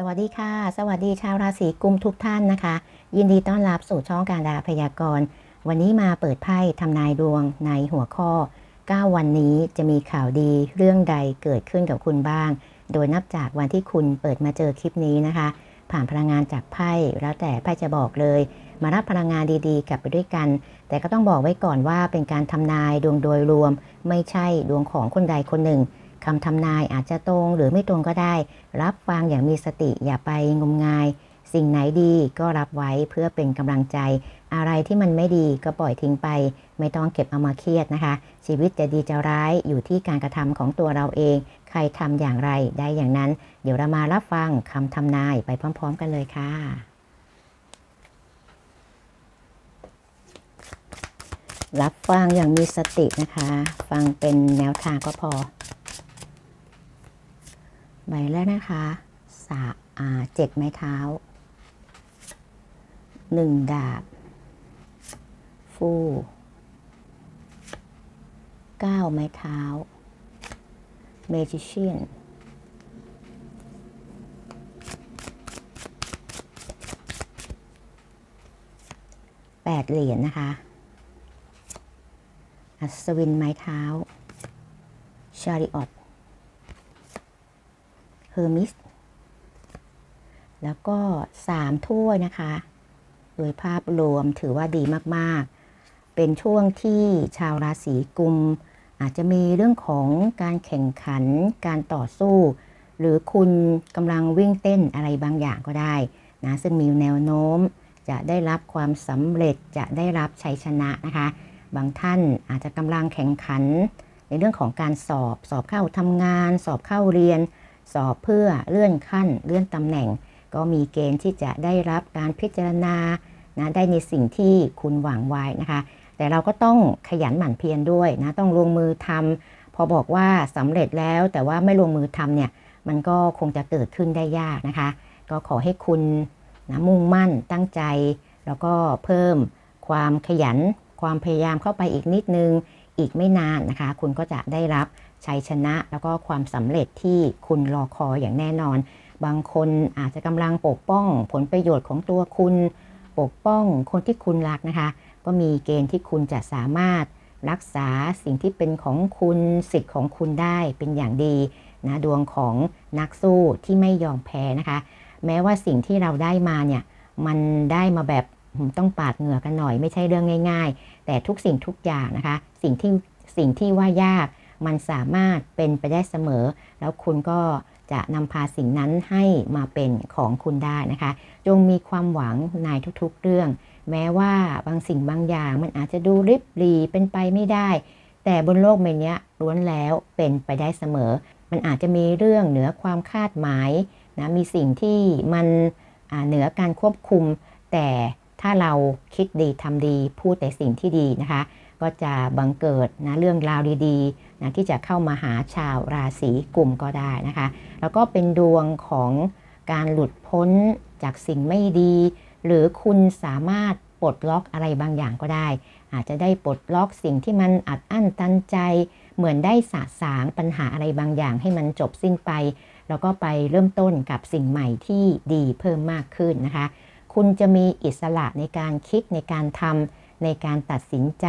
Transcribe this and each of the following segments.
สวัสดีค่ะ สวัสดีชาวราศีกุมทุกท่านนะคะ ยินดีต้อนรับสู่ช่องการดาพยากรณ์ วันนี้มาเปิดไพ่ทำนายดวงในหัวข้อ 9 วันนี้จะมีข่าวดีเรื่องใดเกิดขึ้นกับคุณบ้าง โดยนับจากวันที่คุณเปิดมาเจอคลิปนี้นะคะ ผ่านพลังงานจากไพ่แล้วแต่ไพ่จะบอกเลย มารับพลังงานดีๆ กลับไปด้วยกัน แต่ก็ต้องบอกไว้ก่อนว่าเป็นการทำนายดวงโดยรวม ไม่ใช่ดวงของคนใดคนหนึ่ง คำทำนายอาจจะตรงหรือไม่ตรงก็ได้ รับฟังอย่างมีสติอย่าไปงมงาย สิ่งไหนดีก็รับไว้เพื่อเป็นกำลังใจ อะไรที่มันไม่ดีก็ปล่อยทิ้งไป ไม่ต้องเก็บเอามาเครียดนะคะ ชีวิตจะดีจะร้ายอยู่ที่การกระทำของตัวเราเอง ใครทำอย่างไรได้อย่างนั้น เดี๋ยวเรามารับฟังคำทำนายไปพร้อม ๆ กันเลยค่ะรับฟังอย่างมีสตินะคะ ฟังเป็นแนวทางก็พอ ใบแรกนะคะสาอาเจ็ดไม้เท้าหนึ่งดาบ ฟูเก้าไม้เท้าเมจิเชียนแปดเหรียญนะคะ อัศวินไม้เท้า ชาริออต อร์มิส แล้วก็สามถ้วยนะคะ โดยภาพรวมถือว่าดีมากๆ เป็นช่วงที่ชาวราศีกุม อาจจะมีเรื่องของการแข่งขัน การต่อสู้ หรือคุณกำลังวิ่งเต้นอะไรบางอย่างก็ได้นะซึ่งมีแนวโน้มจะได้รับความสำเร็จจะได้รับชัยชนะนะคะ บางท่านอาจจะกำลังแข่งขัน ในเรื่องของการสอบสอบเข้าทำงาน สอบเข้าเรียน สอบเพื่อเลื่อนขั้นเลื่อนตำแหน่ง ก็มีเกณฑ์ที่จะได้รับการพิจารณานะได้ในสิ่งที่คุณหวังไว้นะคะ แต่เราก็ต้องขยันหมั่นเพียรด้วยนะต้องลงมือทำพอบอกว่าสำเร็จแล้วแต่ว่าไม่ลงมือทำเนี่ยมันก็คงจะเกิดขึ้นได้ยากนะคะ ก็ขอให้คุณนะมุ่งมั่นตั้งใจ แล้วก็เพิ่มความขยันความพยายามเข้าไปอีกนิดนึง อีกไม่นานนะคะ คุณก็จะได้รับ ชัยชนะ แล้วก็ความสำเร็จที่คุณรอคอยอย่างแน่นอน บางคนอาจจะกำลังปกป้องผลประโยชน์ของตัวคุณ ปกป้องคนที่คุณรักนะคะ ก็มีเกณฑ์ที่คุณจะสามารถรักษาสิ่งที่เป็นของคุณสิทธิ์ของคุณได้เป็นอย่างดีนะดวงของนักสู้ที่ไม่ยอมแพ้นะคะ แม้ว่าสิ่งที่เราได้มาเนี่ยมันได้มาแบบต้องปาดเหงื่อกันหน่อยไม่ใช่เรื่องง่าย ๆ แต่ทุกสิ่งทุกอย่างนะคะ สิ่งที่สิ่งที่ว่ายาก มันสามารถเป็นไปได้เสมอ แล้วคุณก็จะนำพาสิ่งนั้นให้มาเป็นของคุณได้นะคะ จงมีความหวังในทุกๆเรื่อง แม้ว่าบางสิ่งบางอย่างมันอาจจะดูริบหรีเป็นไปไม่ได้ แต่บนโลกใบนี้ล้วนแล้วเป็นไปได้เสมอ มันอาจจะมีเรื่องเหนือความคาดหมายนะมีสิ่งที่มันเหนือการควบคุม แต่ถ้าเราคิดดีทำดีพูดแต่สิ่งที่ดีนะคะ ก็จะบังเกิดนะเรื่องราวดีๆนะที่จะเข้ามาหาชาวราศีกลุ่มก็ได้นะคะ แล้วก็เป็นดวงของการหลุดพ้นจากสิ่งไม่ดี หรือคุณสามารถปลดล็อกอะไรบางอย่างก็ได้ อาจจะได้ปลดล็อกสิ่งที่มันอัดอั้นตันใจ เหมือนได้สะสางปัญหาอะไรบางอย่างให้มันจบสิ้นไป แล้วก็ไปเริ่มต้นกับสิ่งใหม่ที่ดีเพิ่มมากขึ้นนะคะ คุณจะมีอิสระในการคิดในการทำ ในการตัดสินใจ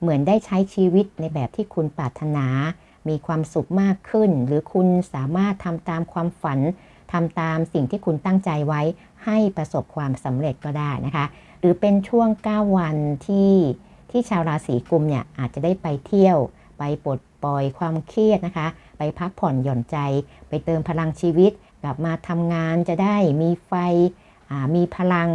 เหมือนได้ใช้ชีวิตในแบบที่คุณปรารถนา มีความสุขมากขึ้น หรือคุณสามารถทำตามความฝันทำตามสิ่งที่คุณตั้งใจไว้ให้ประสบความสำเร็จก็ได้นะคะ หรือเป็นช่วง 9 วันที่ที่ชาวราศีกุมเนี่ยอาจจะได้ไปเที่ยว ไปปลดปล่อยความเครียดนะคะ ไปพักผ่อนหย่อนใจ ไปเติมพลังชีวิต กลับมาทำงานจะได้มีไฟมีพลัง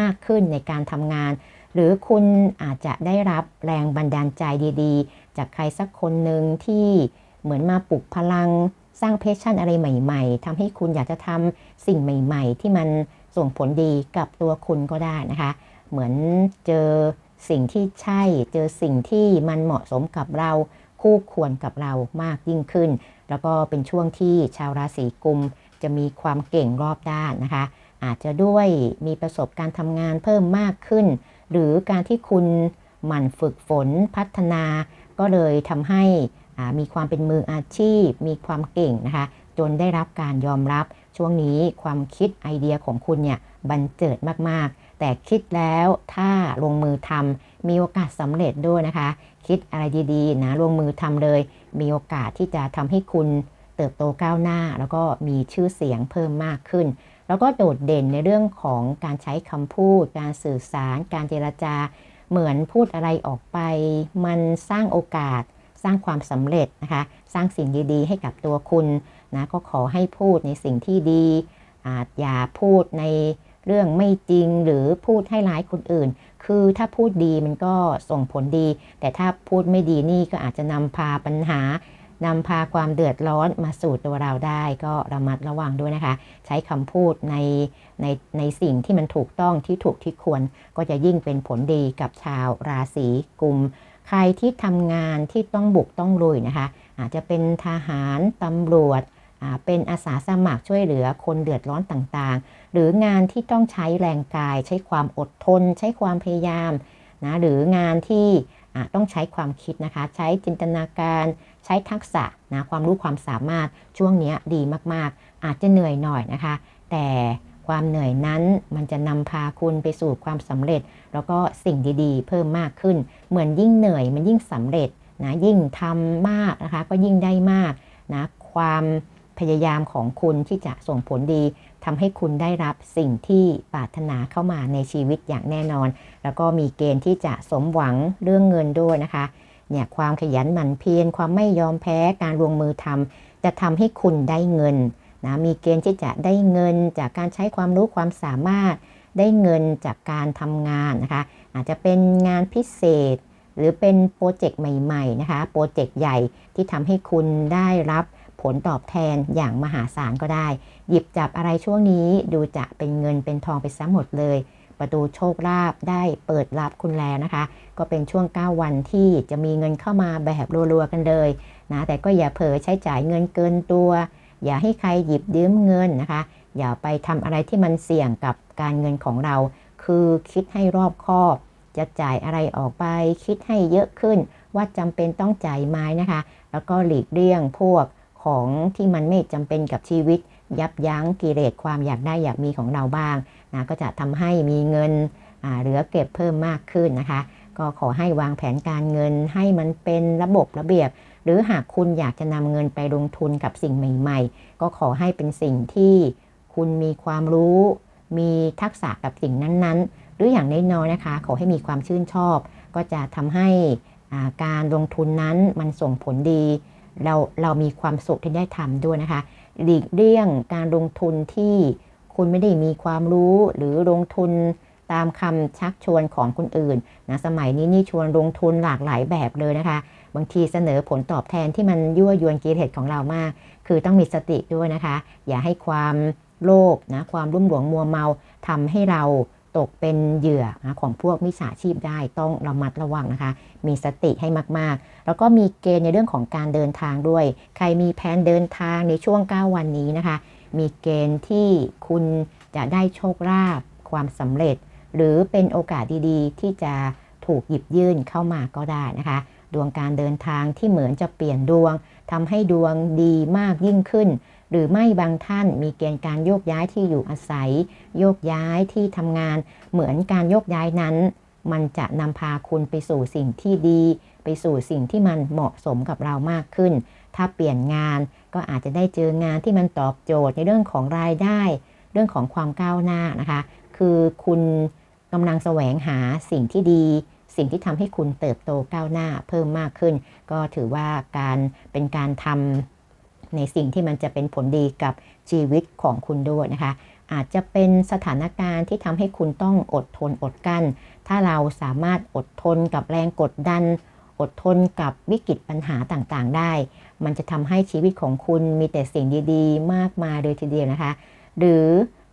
มากขึ้นในการทำงาน หรือคุณอาจจะได้รับแรงบันดาลใจดีๆ จากใครสักคนหนึ่งที่เหมือนมาปลุกพลังสร้างเพชชั่นอะไรใหม่ๆทำให้คุณอยากจะทำสิ่งใหม่ ๆ ที่มันส่งผลดีกับตัวคุณก็ได้นะคะ เหมือนเจอสิ่งที่ใช่ เจอสิ่งที่มันเหมาะสมกับเราคู่ควรกับเรามากยิ่งขึ้น แล้วก็เป็นช่วงที่ชาวราศีกุมจะมีความเก่งรอบด้านนะคะ อาจจะด้วยมีประสบการณ์ทำงานเพิ่มมากขึ้น หรือการที่คุณหมั่นฝึกฝนพัฒนา ก็เลยทำให้มีความเป็นมืออาชีพ มีความเก่งนะคะ จนได้รับการยอมรับ ช่วงนี้ความคิดไอเดียของคุณเนี่ยบันเจิดมากๆ แต่คิดแล้วถ้าลงมือทำมีโอกาสสำเร็จด้วยนะคะ คิดอะไรดีๆนะลงมือทำเลย มีโอกาสที่จะทำให้คุณเติบโตก้าวหน้า แล้วก็มีชื่อเสียงเพิ่มมากขึ้น แล้วก็โดดเด่นในเรื่องของการใช้คำพูด การสื่อสาร การเจรจา เหมือนพูดอะไรออกไป มันสร้างโอกาส สร้างความสำเร็จนะคะ สร้างสิ่งดีๆ ให้กับตัวคุณนะก็ขอให้พูดในสิ่งที่ดีอาจอย่าพูดในเรื่องไม่จริงหรือพูดให้ร้ายคนอื่น คือถ้าพูดดีมันก็ส่งผลดี แต่ถ้าพูดไม่ดีนี่ก็อาจจะนำพาปัญหา นำพาความเดือดร้อนมาสู่ตัวเราได้ก็ระมัดระวังด้วยนะคะ ใช้คำพูดในในในสิ่งที่มันถูกต้องที่ถูกที่ควร ก็จะยิ่งเป็นผลดีกับชาวราศีกุม ใครที่ทำงานที่ต้องบุกต้องลุยนะคะ อาจจะเป็นทหารตำรวจเป็นอาสาสมัครช่วยเหลือคนเดือดร้อนต่างๆ หรืองานที่ต้องใช้แรงกาย ใช้ความอดทน ใช้ความพยายาม นะหรืองานที่ต้องใช้ความคิดนะคะ ใช้จินตนาการใช้ทักษะนะความรู้ความสามารถช่วงนี้ดีมากๆ อาจจะเหนื่อยหน่อยนะคะ แต่ความเหนื่อยนั้นมันจะนำพาคุณไปสู่ความสำเร็จ แล้วก็สิ่งดีๆ เพิ่มมากขึ้น เหมือนยิ่งเหนื่อยมันยิ่งสำเร็จนะยิ่งทำมากนะคะก็ยิ่งได้มากนะความพยายามของคุณที่จะส่งผลดี ทำให้คุณได้รับสิ่งที่ปรารถนาเข้ามาในชีวิตอย่างแน่นอน แล้วก็มีเกณฑ์ที่จะสมหวังเรื่องเงินด้วยนะคะเนี่ยความขยันหมั่นเพียรความไม่ยอมแพ้การลงมือทำจะทำให้คุณได้เงินนะมีเกณฑ์ที่จะได้เงินจากการใช้ความรู้ความสามารถ ได้เงินจากการทำงานนะคะ อาจจะเป็นงานพิเศษ หรือเป็นโปรเจกต์ใหม่ ๆ นะคะ โปรเจกต์ใหญ่ที่ทำให้คุณได้รับ ผลตอบแทนอย่างมหาศาลก็ได้ หยิบจับอะไรช่วงนี้ดูจะเป็นเงินเป็นทองไปซะหมดเลย ประตูโชคลาภได้เปิดรับคุณแล้วนะคะ ก็เป็นช่วง 9 วันที่จะมีเงินเข้ามาแบบรัวๆกันเลยนะแต่ก็อย่าเผลอใช้จ่ายเงินเกินตัว อย่าให้ใครหยิบยืมเงินนะคะ อย่าไปทำอะไรที่มันเสี่ยงกับการเงินของเรา คือคิดให้รอบคอบจะจ่ายอะไรออกไปคิดให้เยอะขึ้นว่าจำเป็นต้องจ่ายไหมนะคะ แล้วก็หลีกเลี่ยงพวก ของที่มันไม่จำเป็นกับชีวิต ยับยั้งกิเลสความอยากได้อยากมีของเราบ้างนะก็จะทำให้มีเงินเหลือเก็บเพิ่มมากขึ้นนะคะ ก็ขอให้วางแผนการเงินให้มันเป็นระบบระเบียบ หรือหากคุณอยากจะนำเงินไปลงทุนกับสิ่งใหม่ ๆ ก็ขอให้เป็นสิ่งที่คุณมีความรู้ มีทักษะกับสิ่งนั้นๆ หรืออย่างน้อยๆนะคะ ขอให้มีความชื่นชอบ ก็จะทำให้การลงทุนนั้นมันส่งผลดี เราเรามีความสุขที่ได้ทำด้วยนะคะ หลีกเลี่ยงการลงทุนที่คุณไม่ได้มีความรู้หรือลงทุนตามคำชักชวนของคนอื่นนะสมัยนี้นี่ชวนลงทุนหลากหลายแบบเลยนะคะ บางทีเสนอผลตอบแทนที่มันยั่วยวนกิเลสของเรามาก คือต้องมีสติด้วยนะคะ อย่าให้ความโลภนะความรุ่มหลวงมัวเมาทำให้เรา ตกเป็นเหยื่อของพวกมิจฉาชีพได้ต้องระมัดระวังนะคะ มีสติให้มากๆ แล้วก็มีเกณฑ์ในเรื่องของการเดินทางด้วย ใครมีแผนเดินทางในช่วง 9 วันนี้นะคะ มีเกณฑ์ที่คุณจะได้โชคลาภความสำเร็จ หรือเป็นโอกาสดีๆ ที่จะถูกหยิบยื่นเข้ามาก็ได้นะคะ ดวงการเดินทางที่เหมือนจะเปลี่ยนดวงทำให้ดวงดีมากยิ่งขึ้น หรือไม่บางท่านมีเกณฑ์การโยกย้ายที่อยู่อาศัย โยกย้ายที่ทำงาน เหมือนการโยกย้ายนั้น มันจะนำพาคุณไปสู่สิ่งที่ดี ไปสู่สิ่งที่มันเหมาะสมกับเรามากขึ้น ถ้าเปลี่ยนงานก็อาจจะได้เจองานที่มันตอบโจทย์ในเรื่องของรายได้ เรื่องของความก้าวหน้านะคะ คือคุณกำลังแสวงหาสิ่งที่ดีสิ่งที่ทำให้คุณเติบโตก้าวหน้าเพิ่มมากขึ้น ก็ถือว่าการเป็นการทำ ในสิ่งที่มันจะเป็นผลดีกับชีวิตของคุณด้วยนะคะ อาจจะเป็นสถานการณ์ที่ทำให้คุณต้องอดทนอดกั้น ถ้าเราสามารถอดทนกับแรงกดดัน อดทนกับวิกฤตปัญหาต่างๆ ได้ มันจะทำให้ชีวิตของคุณมีแต่สิ่งดีๆ มากมายเลยทีเดียวนะคะ หรือ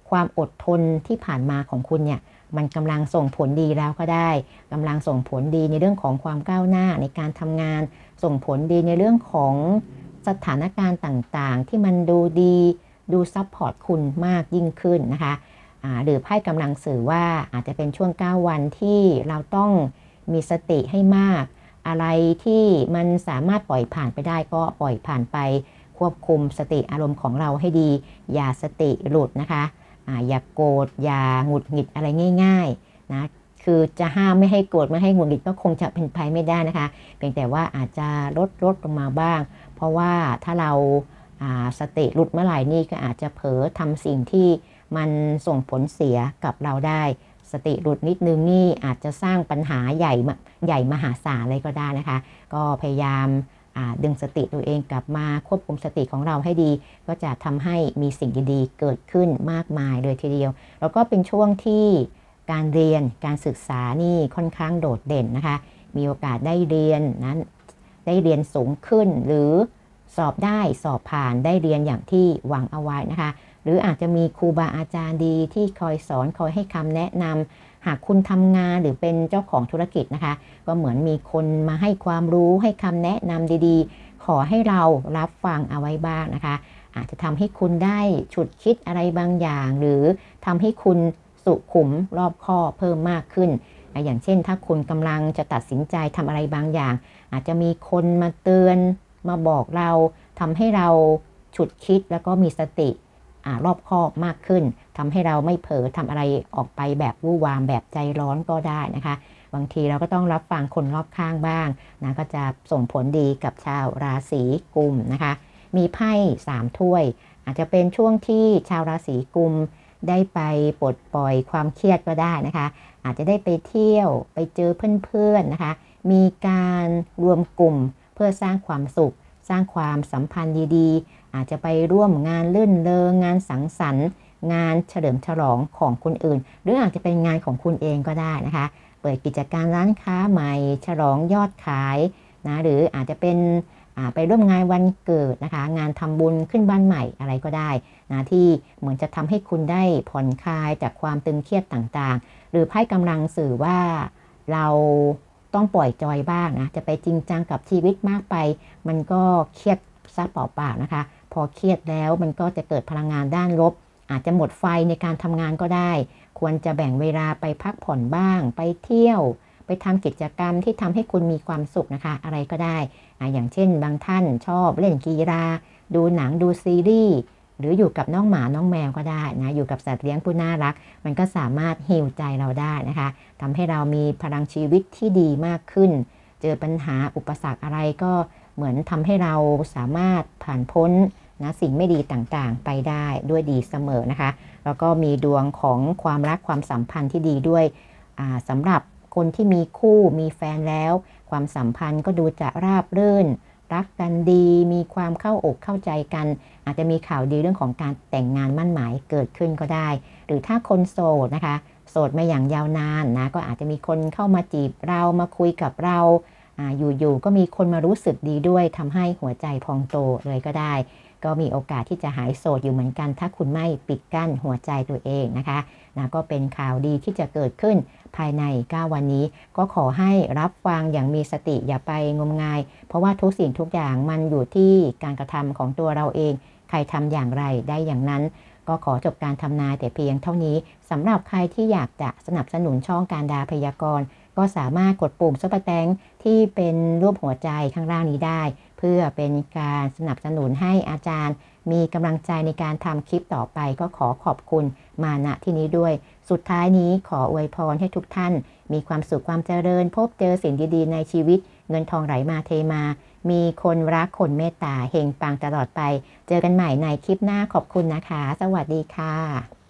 ความอดทนที่ผ่านมาของคุณเนี่ยมันกำลังส่งผลดีแล้วก็ได้กำลังส่งผลดีในเรื่องของความก้าวหน้าในการทำงาน ส่งผลดีในเรื่องของ สถานการณ์ต่างๆ ที่มันดูดีดูซับพอร์ตคุณมากยิ่งขึ้นนะคะหรือไพ่กำลังสื่อว่าอาจจะเป็นช่วง 9 วันที่เราต้องมีสติให้มาก อะไรที่มันสามารถปล่อยผ่านไปได้ก็ปล่อยผ่านไป ควบคุมสติอารมณ์ของเราให้ดี อย่าสติหลุดนะคะออย่าโกรธอย่าหงุดหงิดอะไรง่าย ๆ นะ คือจะห้ามไม่ให้โกรธไม่ให้หงุดหงิดก็คงจะเป็นไปไม่ได้นะคะ เพียงแต่ว่าอาจจะลดลดลงมาบ้าง เพราะว่าถ้าเราาสติหลุดเมื่อไหร่นี่ก็อาจจะเผลอทำสิ่งที่มันส่งผลเสียกับเราได้ สติหลุดนิดนึงนี่อาจจะสร้างปัญหาใหญ่ใหญ่มหาศาลเลยก็ได้นะคะ ก็พยายามาดึงสติตัวเองกลับมาควบคุมสติของเราให้ดี ก็จะทำให้มีสิ่งดีๆเกิดขึ้นมากมายเลยทีเดียว แล้วก็เป็นช่วงที่ การเรียนการศึกษานี่ค่อนข้างโดดเด่นนะคะ มีโอกาสได้เรียนนั้นได้เรียนสูงขึ้น หรือสอบได้สอบผ่านได้เรียนอย่างที่หวังเอาไว้นะคะ หรืออาจจะมีครูบาอาจารย์ดีที่คอยสอนคอยให้คำแนะนำหากคุณทำงานหรือเป็นเจ้าของธุรกิจนะคะ ก็เหมือนมีคนมาให้ความรู้ให้คำแนะนำดีๆ ขอให้เรารับฟังเอาไว้บ้างนะคะ อาจจะทำให้คุณได้ฉุดคิดอะไรบางอย่าง หรือทำให้คุณ สุขุมรอบคอบเพิ่มมากขึ้น อย่างเช่นถ้าคุณกำลังจะตัดสินใจทำอะไรบางอย่าง อาจจะมีคนมาเตือนมาบอกเราทำให้เราฉุดคิดแล้วก็มีสติอรอบคอบมากขึ้นทำให้เราไม่เผลอทำอะไรออกไปแบบวู่วามแบบใจร้อนก็ได้นะคะ บางทีเราก็ต้องรับฟังคนรอบข้างบ้างนะก็จะส่งผลดีกับชาวราศีกุมนะคะ มีไพ่สามถ้วย อาจจะเป็นช่วงที่ชาวราศีกุม ได้ไปปลดปล่อยความเครียดก็ได้นะคะ อาจจะได้ไปเที่ยวไปเจอเพื่อนๆนะคะ มีการรวมกลุ่มเพื่อสร้างความสุข สร้างความสัมพันธ์ดีๆ อาจจะไปร่วมงานลื่นเลงงานสังสรรค์งานเฉลิมฉลองของคนอื่น หรืออาจจะเป็นงานของคุณเองก็ได้นะคะ เปิดกิจการร้านค้าใหม่ฉลองยอดขายนะหรืออาจจะเป็นไปร่วมงานวันเกิดนะคะ งานทำบุญขึ้นบ้านใหม่อะไรก็ได้ นะที่เหมือนจะทำให้คุณได้ผ่อนคลายจากความตึงเครียดต่างๆ หรือไพ่กำลังสื่อว่าเราต้องปล่อยจอยบ้างนะจะไปจริงจังกับชีวิตมากไป มันก็เครียดซะเปล่าๆนะคะ พอเครียดแล้วมันก็จะเกิดพลังงานด้านลบ อาจจะหมดไฟในการทำงานก็ได้ ควรจะแบ่งเวลาไปพักผ่อนบ้าง ไปเที่ยว ไปทำกิจกรรมที่ทำให้คุณมีความสุขนะคะ อะไรก็ได้ออย่างเช่นบางท่านชอบเล่นกีฬาดูหนังดูซีรีส์ หรืออยู่กับน้องหมาน้องแมวก็ได้นะอยู่กับสัตว์เลี้ยงผู้น่ารัก มันก็สามารถฮิวใจเราได้นะคะทำให้เรามีพลังชีวิตที่ดีมากขึ้น เจอปัญหาอุปสรรคอะไรก็เหมือนทำให้เราสามารถผ่านพ้นนะสิ่งไม่ดีต่างๆไปได้ด้วยดีเสมอนะคะ แล้วก็มีดวงของความรักความสัมพันธ์ที่ดีด้วยสำหรับคนที่มีคู่มีแฟนแล้ว ความสัมพันธ์ก็ดูจะราบรื่น รักกันดี มีความเข้าอกเข้าใจกัน อาจจะมีข่าวดีเรื่องของการแต่งงานมั่นหมายเกิดขึ้นก็ได้ หรือถ้าคนโสดนะคะ โสดมาอย่างยาวนานนะก็อาจจะมีคนเข้ามาจีบเรามาคุยกับเราอยู่ๆก็มีคนมารู้สึกดีด้วยทำให้หัวใจพองโตเลยก็ได้ ก็มีโอกาสที่จะหายโสดอยู่เหมือนกัน ถ้าคุณไม่ปิดกั้นหัวใจตัวเองนะคะนะก็เป็นข่าวดีที่จะเกิดขึ้นภายใน 9 วันนี้ ก็ขอให้รับฟังอย่างมีสติอย่าไปงมงาย เพราะว่าทุกสิ่งทุกอย่างมันอยู่ที่การกระทำของตัวเราเอง ใครทำอย่างไรได้อย่างนั้น ก็ขอจบการทำนายแต่เพียงเท่านี้สำหรับใครที่อยากจะสนับสนุนช่องการดาพยากรณ์ ก็สามารถกดปุ่มซุปเปอร์แตงที่เป็นรูปหัวใจข้างล่างนี้ได้ เพื่อเป็นการสนับสนุนให้อาจารย์ มีกำลังใจในการทำคลิปต่อไป ก็ขอขอบคุณมาณที่นี้ด้วย สุดท้ายนี้ขออวยพรให้ทุกท่าน มีความสุขความเจริญ พบเจอสิ่งดีๆ ในชีวิต เงินทองไหลมาเทมา มีคนรักคนเมตตาเฮงปังตลอดไป เจอกันใหม่ในคลิปหน้าขอบคุณนะคะ สวัสดีค่ะ